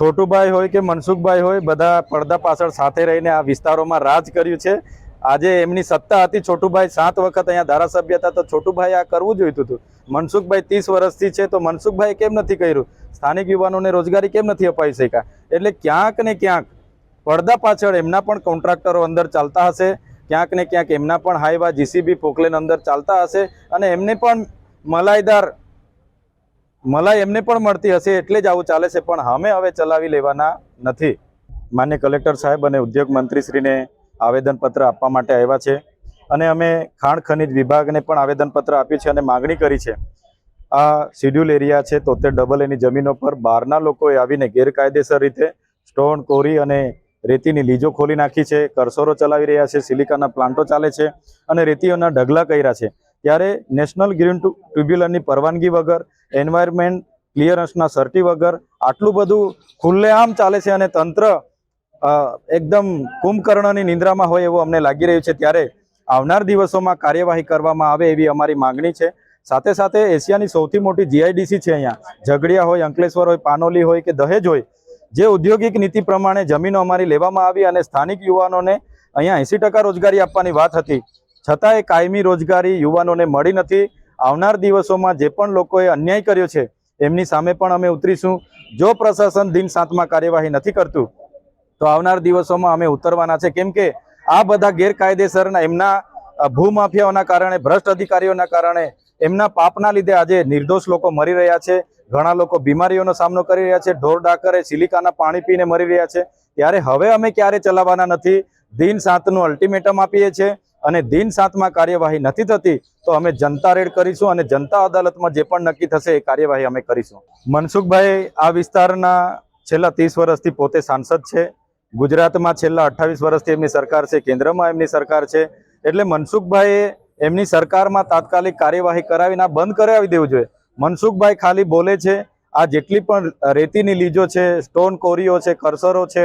છોટુભાઈ હોય કે મનસુખભાઈ હોય, બધા પડદા પાછળ સાથે રહીને આ વિસ્તારોમાં રાજ કર્યું છે. આજે એમની સત્તા હતી, છોટુભાઈ સાત વખત અહીંયા ધારાસભ્ય હતા, તો છોટુભાઈ આ કરવું જોઈતું હતું. મનસુખભાઈ ત્રીસ વર્ષથી છે, તો મનસુખભાઈ કેમ નથી કર્યું? સ્થાનિક યુવાનોને રોજગારી કેમ નથી અપાઈ શક્યા? એટલે ક્યાંક ને ક્યાંક પડદા પાછળ એમના પણ કોન્ટ્રાક્ટરો અંદર ચાલતા હશે, ક્યાંક ને ક્યાંક એમના પણ હાઈવા જીસીબી પોકલેન અંદર ચાલતા હશે, અને એમને પણ મલાઈદાર મલાઈ એમને પણ મળતી હશે એટલે જ આવું ચાલે છે, પણ અમે હવે ચલાવી લેવાના નથી. માન્ય કલેક્ટર સાહેબ અને ઉદ્યોગ મંત્રીશ્રીને આવેદનપત્ર આપવા માટે આવ્યા છે અને અમે ખાણ ખનિજ વિભાગને પણ આવેદનપત્ર આપ્યું છે અને માગણી કરી છે. આ શિડ્યુલ એરિયા છે તોતેર ડબલ એની જમીનો પર બહારના લોકોએ આવીને ગેરકાયદેસર રીતે સ્ટોન, કોરી અને રેતીની લીજો ખોલી નાખી છે, કરસોરો ચલાવી રહ્યા છે, સિલિકાના પ્લાન્ટો ચાલે છે અને રેતીઓના ઢગલા કર્યા છે. ત્યારે નેશનલ ગ્રીન ટુ- ટ્રિબ્યુનલની પરવાનગી વગર એન્વાયરમેન્ટ ક્લિયરન્સના સર્ટી વગર આટલું બધું ખુલ્લેઆમ ચાલે છે અને તંત્ર એકદમ કુંભકર્ણની નિંદ્રામાં હોય એવું અમને લાગી રહ્યું છે. ત્યારે આવનાર દિવસોમાં કાર્યવાહી કરવામાં આવે એવી અમારી માંગણી છે. સાથે સાથે એશિયાની સૌથી મોટી જીઆઈડીસી છે અહીંયા. ઝઘડિયા હોય, અંકલેશ્વર હોય, પાનોલી હોય કે દહેજ હોય, જે ઔદ્યોગિક નીતિ પ્રમાણે જમીનો અમારી લેવામાં આવી અને સ્થાનિક યુવાનોને અહીંયા એંસી રોજગારી આપવાની વાત હતી. છતાં એ કાયમી રોજગારી યુવાનોને મળી નથી. આવનાર દિવસોમાં જે પણ લોકોએ અન્યાય કર્યો છે, એમની સામે પણ અમે ઉતરીશું. જો પ્રશાસન દિન સાતમાં કાર્યવાહી નથી કરતું, તો આવનાર દિવસોમાં અમે ઉતરવાના છે. કેમ કે આ બધા ગેરકાયદેસરના એમના ભૂમાફિયાઓના કારણે, ભ્રષ્ટ અધિકારીઓના કારણે, એમના પાપના લીધે આજે નિર્દોષ લોકો મરી રહ્યા છે. ઘણા લોકો બીમારીઓનો સામનો કરી રહ્યા છે. ઢોર ડાકરે સિલિકાના પાણી પીને મરી રહ્યા છે. ત્યારે હવે અમે ક્યારે ચલાવવાના નથી? દિન સાતનું અલ્ટિમેટમ આપીએ છીએ. અને દિન સાતમાં કાર્યવાહી નથી થતી, તો અમે જનતા રેડ કરીશું અને જનતા અદાલતમાં જે પણ નક્કી થશે એ કાર્યવાહી અમે કરીશું. મનસુખભાઈ, આ વિસ્તારના છેલ્લા ત્રીસ વર્ષથી પોતે સાંસદ છે. ગુજરાતમાં છેલ્લા અઠ્ઠાવીસ વર્ષથી એમની સરકાર છે, કેન્દ્રમાં એમની સરકાર છે. એટલે મનસુખભાઈએ એમની સરકારમાં તાત્કાલિક કાર્યવાહી કરાવીને આ બંધ કરાવી દેવું જોઈએ. મનસુખભાઈ ખાલી બોલે છે, આ જેટલી પણ રેતીની લીજો છે, સ્ટોન કોરીઓ છે, કરસરો છે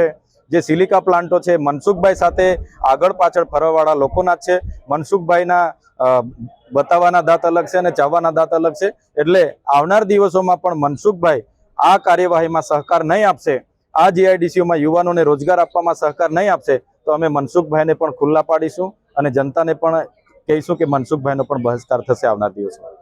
જે સિલિકા પ્લાન્ટો છે, મનસુખભાઈ સાથે આગળ પાછળ ફરવાવાળા લોકોના છે. મનસુખભાઈના બતાવવાના દાંત અલગ છે અને ચાવવાના દાંત અલગ છે. એટલે આવનાર દિવસોમાં પણ મનસુખભાઈ આ કાર્યવાહીમાં સહકાર નહીં આપશે. આ જીઆઈડીસીઓમાં યુવાનોને રોજગાર આપવામાં સહકાર નહીં આપશે. તો અમે મનસુખભાઈને પણ ખુલ્લા પાડીશું અને જનતાને પણ કહીશું કે મનસુખભાઈનો પણ બહિષ્કાર થશે આવનાર દિવસમાં.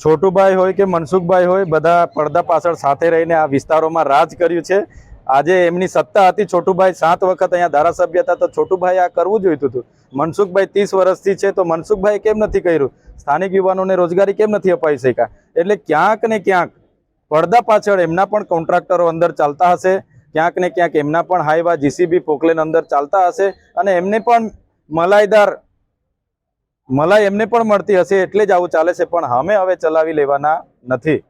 છોટુભાઈ હોય કે મનસુખભાઈ હોય, બધા પડદા પાછળ સાથે રહીને આ વિસ્તારોમાં રાજ કર્યું છે. આજે એમની સત્તા હતી. છોટુભાઈ સાત વખત અહીંયા ધારાસભ્ય હતા. તો છોટુભાઈ આ કરવું જોઈતું હતું. મનસુખભાઈ ત્રીસ વર્ષથી છે તો મનસુખભાઈ કેમ નથી કર્યું? સ્થાનિક યુવાનોને રોજગારી કેમ નથી અપાઈ શક્યા? એટલે ક્યાંક ને ક્યાંક પડદા પાછળ એમના પણ કોન્ટ્રાક્ટરો અંદર ચાલતા હશે. ક્યાંક ને ક્યાંક એમના પણ હાઈવા જીસીબી પોકલેન અંદર ચાલતા હશે. અને એમને પણ મલાઈદાર, મલાઈ એમને પણ મળતી હશે એટલે જ આવું ચાલે છે. પણ અમે હવે ચલાવી લેવાના નથી.